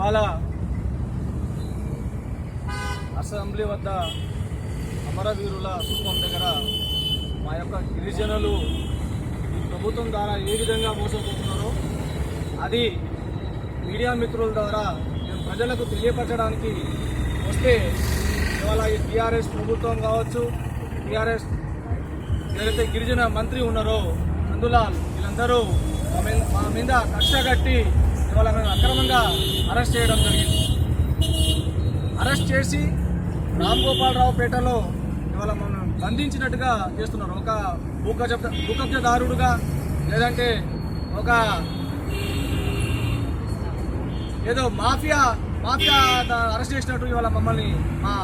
ఇవాళ అసెంబ్లీ వద్ద అమరవీరుల కుటుంబం దగ్గర మా యొక్క గిరిజనులు ఈ ప్రభుత్వం ద్వారా ఏ విధంగా మోసపోతున్నారో అది మీడియా మిత్రుల ద్వారా మేము ప్రజలకు తెలియపరచడానికి వస్తే ఇవాళ ఈ టీఆర్ఎస్ ప్రభుత్వం కావచ్చు టీఆర్ఎస్ ఏదైతే గిరిజన మంత్రి ఉన్నారో అందులో వీళ్ళందరూ మా మీద కష్టగట్టి కట్టి ఇవాళ అక్రమంగా అరెస్ట్ చేయడం జరిగింది. అరెస్ట్ చేసి రామ్ గోపాలరావు పేటలో ఇవాళ మనం బంధించినట్టుగా చేస్తున్నారు. ఒక భూకబ్జ భూకబ్జదారుడుగా లేదంటే ఒక ఏదో మాఫియా మాఫియా అరెస్ట్ చేసినట్టు ఇవాళ మమ్మల్ని మా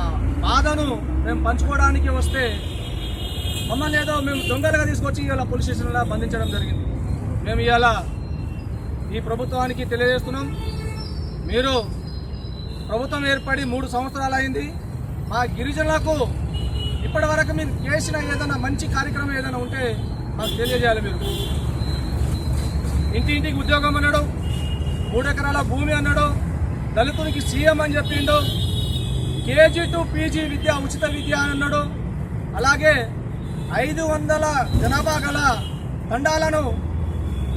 బాధను మేము పంచుకోవడానికి వస్తే మమ్మల్ని ఏదో మేము దొంగలుగా తీసుకొచ్చి ఇవాళ పోలీస్ స్టేషన్లో బంధించడం జరిగింది. మేము ఇవాళ ఈ ప్రభుత్వానికి తెలియజేస్తున్నాం. మీరు ప్రభుత్వం ఏర్పడి మూడు సంవత్సరాలు అయింది మా గిరిజనులకు ఇప్పటి వరకు మీరు చేసిన ఏదైనా మంచి కార్యక్రమం ఏదైనా ఉంటే మాకు తెలియజేయాలి మీరు. ఇంటి ఇంటికి ఉద్యోగం అన్నాడు మూడు ఎకరాల భూమి అన్నాడు దళితునికి సీఎం అని చెప్పిండు కేజీ టు పీజీ విద్య ఉచిత విద్య అని అన్నాడు. అలాగే ఐదు వందల జనాభా గల తండాలను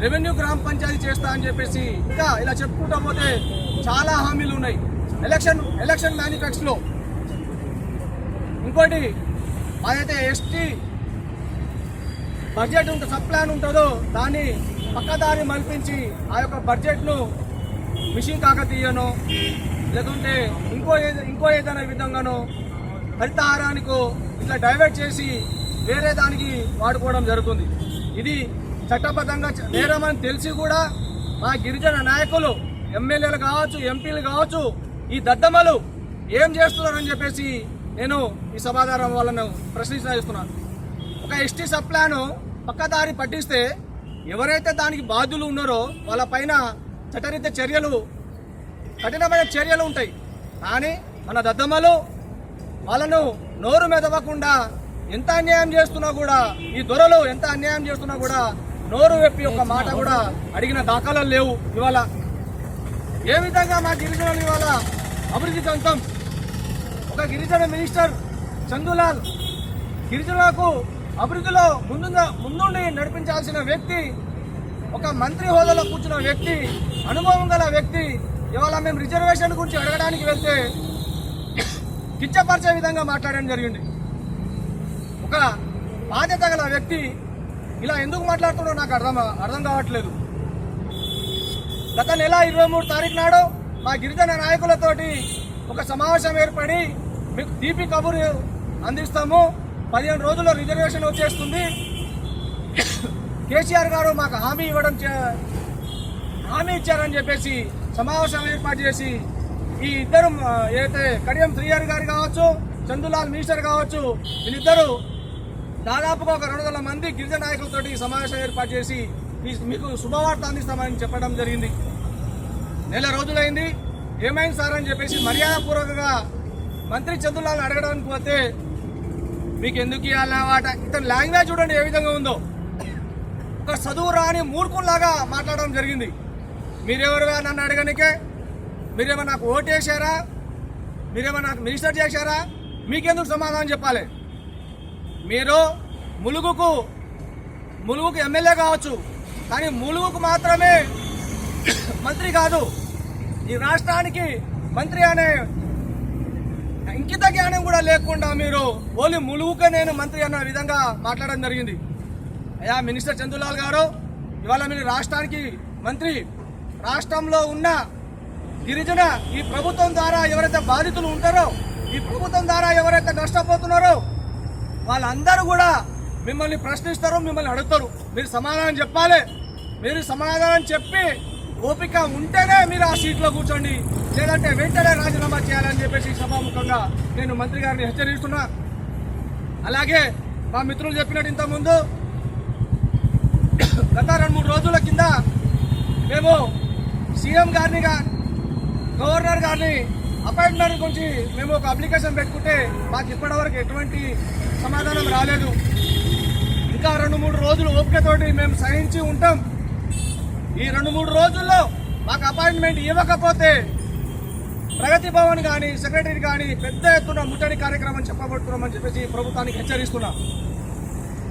రెవెన్యూ గ్రామ పంచాయతీ చేస్తా అని చెప్పేసి ఇంకా ఇలా చెప్పుకుంటా పోతే చాలా హామీలు ఉన్నాయి. ఎలక్షన్ ఎలక్షన్ మేనిఫెస్టోలో ఇంకోటి మాదైతే ఎస్టీ బడ్జెట్ ఉంటే సబ్ ప్లాన్ ఉంటుందో దాన్ని పక్కదారి మల్పించి ఆ యొక్క బడ్జెట్ను మిషన్ కాకతీయనో లేకుంటే ఇంకో ఇంకో ఏదైనా విధంగానో హరితహారానికో ఇట్లా డైవర్ట్ చేసి వేరే దానికి వాడుకోవడం జరుగుతుంది. ఇది చట్టబద్ధంగా నేరమని తెలిసి కూడా మా గిరిజన నాయకులు ఎమ్మెల్యేలు కావచ్చు ఎంపీలు కావచ్చు ఈ దద్దమ్మలు ఏం చేస్తున్నారని చెప్పేసి నేను ఈ సమాధానం వాళ్ళను ప్రశ్నిస్తున్నాను ఒక ఎస్టీ సప్లాను పక్కదారి పట్టిస్తే ఎవరైతే దానికి బాధ్యులు ఉన్నారో వాళ్ళ పైన చట్టరీత్య చర్యలు కఠినమైన చర్యలు ఉంటాయి. కానీ మన దద్దమ్మలు వాళ్ళను నోరు మెదవకుండా ఎంత అన్యాయం చేస్తున్నా కూడా ఈ దొరలు ఎంత అన్యాయం చేస్తున్నా కూడా నోరు వెప్పి ఒక మాట కూడా అడిగిన దాఖలాలు లేవు. ఇవాళ ఏ విధంగా మా గిరిజనులు ఇవాళ అభివృద్ధి చెందుతాం? ఒక గిరిజన మినిస్టర్ చందులాల్ గిరిజనులకు అభివృద్ధిలో ముందుగా ముందుండి నడిపించాల్సిన వ్యక్తి ఒక మంత్రి హోదాలో కూర్చున్న వ్యక్తి అనుభవం గల వ్యక్తి ఇవాళ మేము రిజర్వేషన్ గురించి అడగడానికి వెళ్తే కిచ్చపరిచే విధంగా మాట్లాడడం జరిగింది. ఒక బాధ్యత గల వ్యక్తి ఇలా ఎందుకు మాట్లాడుతున్నాడో నాకు అర్థం అర్థం కావట్లేదు. గత నెల ఇరవై మూడు తారీఖు నాడు మా గిరిజన నాయకులతోటి ఒక సమావేశం ఏర్పడి మీకు తీపి కబురు అందిస్తాము. పదిహేను రోజుల్లో రిజర్వేషన్ వచ్చేస్తుంది. కేసీఆర్ గారు మాకు హామీ ఇవ్వడం చే- హామీ ఇచ్చారని చెప్పేసి సమావేశం ఏర్పాటు చేసి ఈ ఇద్దరు ఏదైతే కడియం శ్రీహరి గారు కావచ్చు చందులాల్ మినిస్టర్ కావచ్చు వీళ్ళిద్దరూ దాదాపుగా ఒక రెండు వందల మంది గిరిజన నాయకులతో ఈ సమావేశం ఏర్పాటు చేసి మీ- మీకు శుభవార్త అందిస్తామని చెప్పడం జరిగింది. నెల రోజులైంది. ఏమైంది సార్ అని చెప్పేసి మర్యాదపూర్వకంగా మంత్రి చందులాల్ అడగడానికి పోతే మీకు ఎందుకు ఇవ్వాలి వాట? ఇతని లాంగ్వేజ్ చూడండి ఏ విధంగా ఉందో. ఒక చదువు రాని మూర్ఖుల్లాగా మాట్లాడడం జరిగింది. మీరెవరుగా నన్ను అడగనికే? మీరేమో నాకు ఓటేశారా మీరేమో నాకు మినిస్టర్ చేశారా? మీకెందుకు సమాధానం చెప్పాలి? మీరు ములుగుకు ములుగుకు ఎమ్మెల్యే కావచ్చు కానీ ములుగుకు మాత్రమే మంత్రి కాదు. ఈ రాష్ట్రానికి మంత్రి అనే ఇంకిత జ్ఞానం కూడా లేకుండా మీరు ఓన్లీ ములుగుకే నేను మంత్రి అన్న విధంగా మాట్లాడడం జరిగింది. అయ్యా మినిస్టర్ చంద్రలాల్ గారు ఇవాళ మీరు రాష్ట్రానికి మంత్రి రాష్ట్రంలో ఉన్న గిరిజన ఈ ప్రభుత్వం ద్వారా ఎవరైతే బాధితులు ఉంటారో ఈ ప్రభుత్వం ద్వారా ఎవరైతే నష్టపోతున్నారో వాళ్ళందరూ కూడా మిమ్మల్ని ప్రశ్నిస్తారు మిమ్మల్ని అడుగుతారు. మీరు సమాధానం చెప్పాలి. మీరు సమాధానం చెప్పి ఓపిక ఉంటేనే మీరు ఆ సీట్లో కూర్చోండి. లేదంటే వెంటనే రాజీనామా చేయాలని చెప్పేసి సభాముఖంగా నేను మంత్రి గారిని హెచ్చరిస్తున్నా. అలాగే మా మిత్రులు చెప్పినట్టు ఇంతకుముందు గత రెండు మూడు రోజుల కింద మేము సీఎం గారిని గవర్నర్ గారిని అపాయింట్మెంట్ గురించి మేము ఒక అప్లికేషన్ పెట్టుకుంటే మాకు ఇప్పటివరకు ఎటువంటి సమాధానం రాలేదు. ఇంకా రెండు మూడు రోజులు ఓపికతోటి మేము సహించి ఉంటాం. ఈ రెండు మూడు రోజుల్లో మాకు అపాయింట్మెంట్ ఇవ్వకపోతే ప్రగతి భవన్ కానీ సెక్రటరీ కానీ పెద్ద ఎత్తున ముట్టడి కార్యక్రమం చెప్పబడుతున్నామని చెప్పేసి ప్రభుత్వానికి హెచ్చరిస్తున్నాం.